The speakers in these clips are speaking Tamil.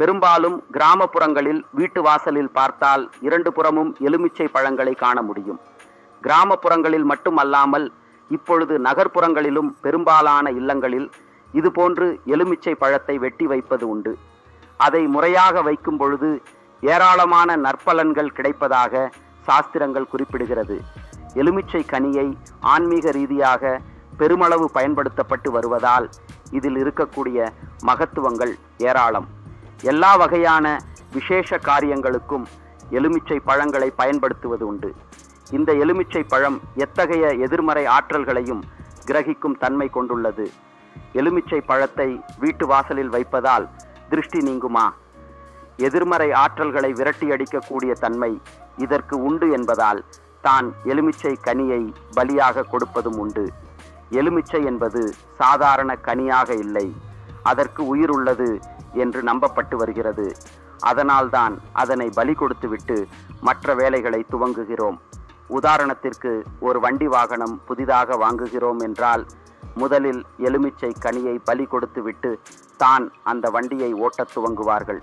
பெரும்பாலும் கிராமப்புறங்களில் வீட்டு வாசலில் பார்த்தால் இரண்டு புறமும் எலுமிச்சை பழங்களை காண முடியும். கிராமப்புறங்களில் மட்டுமல்லாமல் இப்பொழுது நகர்ப்புறங்களிலும் பெரும்பாலான இல்லங்களில் இதுபோன்று எலுமிச்சை பழத்தை வெட்டி வைப்பது உண்டு. அதை முறையாக வைக்கும் பொழுது ஏராளமான நற்பலன்கள் கிடைப்பதாக சாஸ்திரங்கள் குறிப்பிடுகிறது. எலுமிச்சை கனியை ஆன்மீக ரீதியாக பெருமளவு பயன்படுத்தப்பட்டு வருவதால் இதில் இருக்கக்கூடிய மகத்துவங்கள் ஏராளம். எல்லா வகையான விசேஷ காரியங்களுக்கும் எலுமிச்சை பழங்களை பயன்படுத்துவது உண்டு. இந்த எலுமிச்சை பழம் எத்தகைய எதிர்மறை ஆற்றல்களையும் கிரகிக்கும் தன்மை கொண்டுள்ளது. எலுமிச்சை பழத்தை வீட்டு வாசலில் வைப்பதால் திருஷ்டி நீங்குமா? எதிர்மறை ஆற்றல்களை விரட்டியடிக்கக்கூடிய தன்மை இதற்கு உண்டு என்பதால் தான் எலுமிச்சை கனியை பலியாக கொடுப்பதும் உண்டு. எலுமிச்சை என்பது சாதாரண கனியாக இல்லை. அதற்கு உயிர் உள்ளது என்று நம்பப்பட்டு வருகிறது. அதனால்தான் அதனை பலி கொடுத்துவிட்டு மற்ற வேலைகளை துவங்குகிறோம். உதாரணத்திற்கு ஒரு வண்டி வாகனம் புதிதாக வாங்குகிறோம் என்றால் முதலில் எலுமிச்சை கனியை பலி கொடுத்துவிட்டு தான் அந்த வண்டியை ஓட்டத் துவங்குவார்கள்.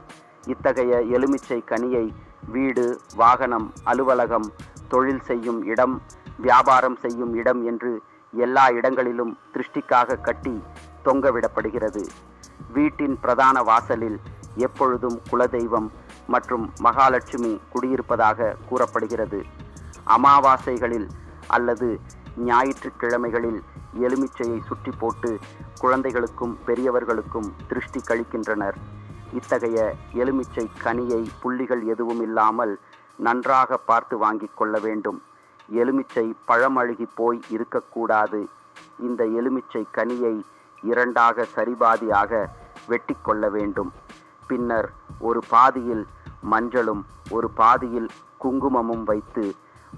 இத்தகைய எலுமிச்சை கனியை வீடு வாகனம் அலுவலகம் தொழில் செய்யும் இடம் வியாபாரம் செய்யும் இடம் என்று எல்லா இடங்களிலும் திருஷ்டிக்காக கட்டி தொங்கவிடப்படுகிறது. வீட்டின் பிரதான வாசலில் எப்பொழுதும் குலதெய்வம் மற்றும் மகாலட்சுமி குடியிருப்பதாக கூறப்படுகிறது. அமாவாசைகளில் அல்லது ஞாயிற்றுக்கிழமைகளில் எலுமிச்சையை சுற்றி போட்டு குழந்தைகளுக்கும் பெரியவர்களுக்கும் திருஷ்டி கழிக்கின்றனர். இத்தகைய எலுமிச்சை கனியை புள்ளிகள் எதுவும் இல்லாமல் நன்றாக பார்த்து வாங்கிக் கொள்ள வேண்டும். எலுமிச்சை பழமழுகி போய் இருக்கக்கூடாது. இந்த எலுமிச்சை கனியை இரண்டாக சரிபாதியாக வெட்டி கொள்ள வேண்டும். பின்னர் ஒரு பாதியில் மஞ்சளும் ஒரு பாதியில் குங்குமமும் வைத்து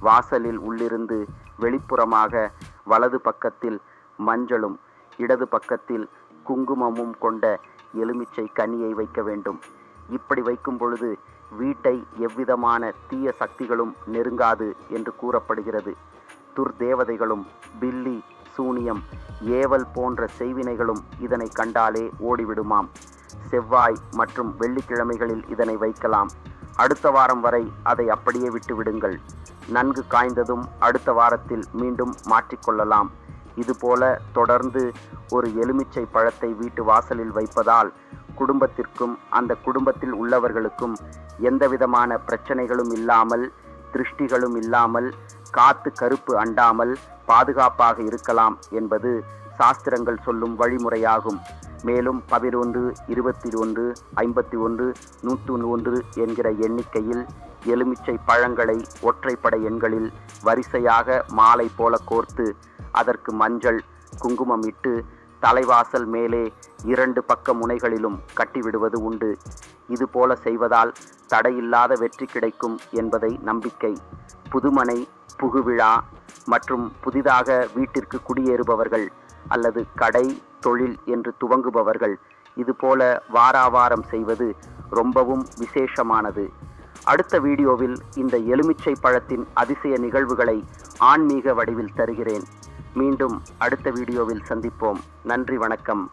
வாசலில் உள்ளிருந்து வெளிப்புறமாக வலது பக்கத்தில் மஞ்சளும் இடது பக்கத்தில் குங்குமமும் கொண்ட எலுமிச்சை கனியை வைக்க வேண்டும். இப்படி வைக்கும் பொழுது வீட்டை எவ்விதமான தீய சக்திகளும் நெருங்காது என்று கூறப்படுகிறது. துர்தேவதைகளும் பில்லி சூனியம் ஏவல் போன்ற செய்வினைகளும் இதனை கண்டாலே ஓடிவிடுமாம். செவ்வாய் மற்றும் வெள்ளிக்கிழமைகளில் இதனை வைக்கலாம். அடுத்த வாரம் வரை அதை அப்படியே விட்டுவிடுங்கள். நன்கு காய்ந்ததும் அடுத்த வாரத்தில் மீண்டும் மாற்றிக்கொள்ளலாம். இதுபோல தொடர்ந்து ஒரு எலுமிச்சை பழத்தை வீட்டு வாசலில் வைப்பதால் குடும்பத்திற்கும் அந்த குடும்பத்தில் உள்ளவர்களுக்கும் எந்தவிதமான பிரச்சனைகளும் இல்லாமல் திருஷ்டிகளும் இல்லாமல் காத்து கருப்பு அண்டாமல் பாதுகாப்பாக இருக்கலாம் என்பது சாஸ்திரங்கள் சொல்லும் வழிமுறையாகும். மேலும் பதினொன்று இருபத்தி ஒன்று ஐம்பத்தி ஒன்று நூற்று ஒன்று என்கிற எண்ணிக்கையில் எலுமிச்சை பழங்களை ஒற்றைப்படை எண்களில் வரிசையாக மாலை போல கோர்த்து அதற்கு மஞ்சள் குங்குமம் இட்டு தலைவாசல் மேலே இரண்டு பக்க முனைகளிலும் கட்டிவிடுவது உண்டு. இதுபோல செய்வதால் தடையில்லாத வெற்றி கிடைக்கும் என்பதை நம்பிக்கை. புதுமனை புகுவிழா மற்றும் புதிதாக வீட்டிற்கு குடியேறுபவர்கள் அல்லது கடை தொழில் என்று துவங்குபவர்கள் இதுபோல வாராவாரம் செய்வது ரொம்பவும் விசேஷமானது. அடுத்த வீடியோவில் இந்த எலுமிச்சை பழத்தின் அதிசய நிகழ்வுகளை ஆன்மீக வடிவில் தருகிறேன். மீண்டும் அடுத்த வீடியோவில் சந்திப்போம். நன்றி வணக்கம்.